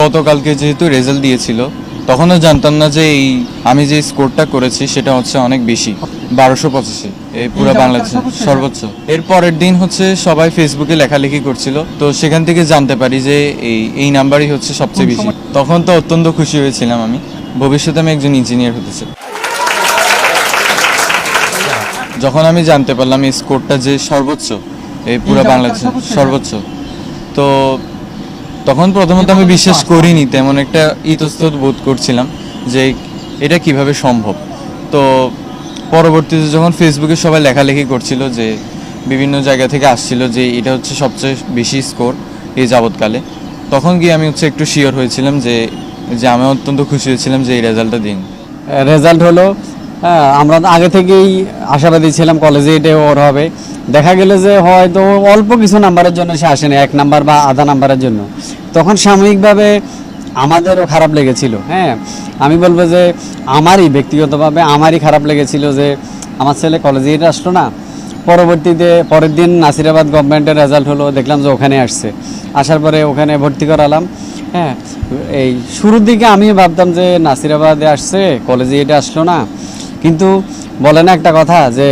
গতকালকে যেহেতু রেজাল্ট দিয়েছিল তখনও জানতাম না যে এই আমি যে স্কোরটা করেছি সেটা হচ্ছে অনেক বেশি বারোশো পঁচাশি। এই পুরো বাংলাদেশে সর্বোচ্চ। এর পরের দিন হচ্ছে সবাই ফেসবুকে লেখালেখি করছিল তো সেখান থেকে জানতে পারি যে এই এই নাম্বারই হচ্ছে সবচেয়ে বেশি। তখন তো অত্যন্ত খুশি হয়েছিলাম আমি। ভবিষ্যতে আমি একজন ইঞ্জিনিয়ার হতে চাই। যখন আমি জানতে পারলাম এই স্কোরটা যে সর্বোচ্চ এই পুরো বাংলাদেশে সর্বোচ্চ তো তখন প্রথমত আমি বিশ্বাস করিনি, তেমন একটা ইতস্তত বোধ করছিলাম যে এটা কীভাবে সম্ভব। তো পরবর্তীতে যখন ফেসবুকে সবাই লেখালেখি করছিল যে বিভিন্ন জায়গা থেকে আসছিল যে এটা হচ্ছে সবচেয়ে বেশি স্কোর এই যাবৎকালে, তখন গিয়ে আমি হচ্ছে একটু শিওর হয়েছিলাম যে যে আমি অত্যন্ত খুশি হয়েছিলাম যে এই রেজাল্টটা দিন। রেজাল্ট হলো হ্যাঁ, আমরা আগে থেকেই আশাবাদী ছিলাম কলেজে এটা ওর হবে। দেখা গেলে যে হয়তো অল্প কিছু নাম্বারের জন্য সে আসেনি এক নাম্বার বা আধা নাম্বারের জন্য। তখন সাময়িকভাবে আমাদেরও খারাপ লেগেছিল হ্যাঁ। আমি বলব যে আমারই ব্যক্তিগতভাবে আমারই খারাপ লেগেছিল যে আমার ছেলে কলেজে এটা আসলো না। পরবর্তীতে পরের দিন নাসিরাবাদ গভর্নমেন্টের রেজাল্ট হলো দেখলাম যে ওখানে আসছে। আসার পরে ওখানে ভর্তি করালাম হ্যাঁ। এই শুরুর দিকে আমি ভাবতাম যে নাসিরাবাদে আসছে কলেজে এটা আসলো না। কিন্তু বলে না একটা কথা যে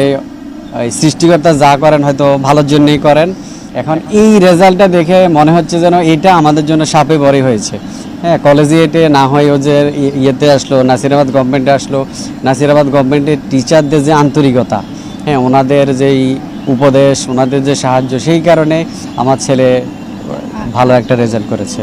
সৃষ্টিকর্তা যা করেন হয়তো ভালোর জন্যই করেন। এখন এই রেজাল্টটা দেখে মনে হচ্ছে যেন এটা আমাদের জন্য সাপে বড়ই হয়েছে। হ্যাঁ কলেজে এটে না হয় ও যে ইয়েতে আসলো, নাসিরাবাদ গভর্নমেন্টে আসলো। নাসিরাবাদ গভর্নমেন্টের টিচারদের যে আন্তরিকতা হ্যাঁ ওনাদের যেই উপদেশ, ওনাদের যে সাহায্য, সেই কারণে আমার ছেলে ভালো একটা রেজাল্ট করেছে।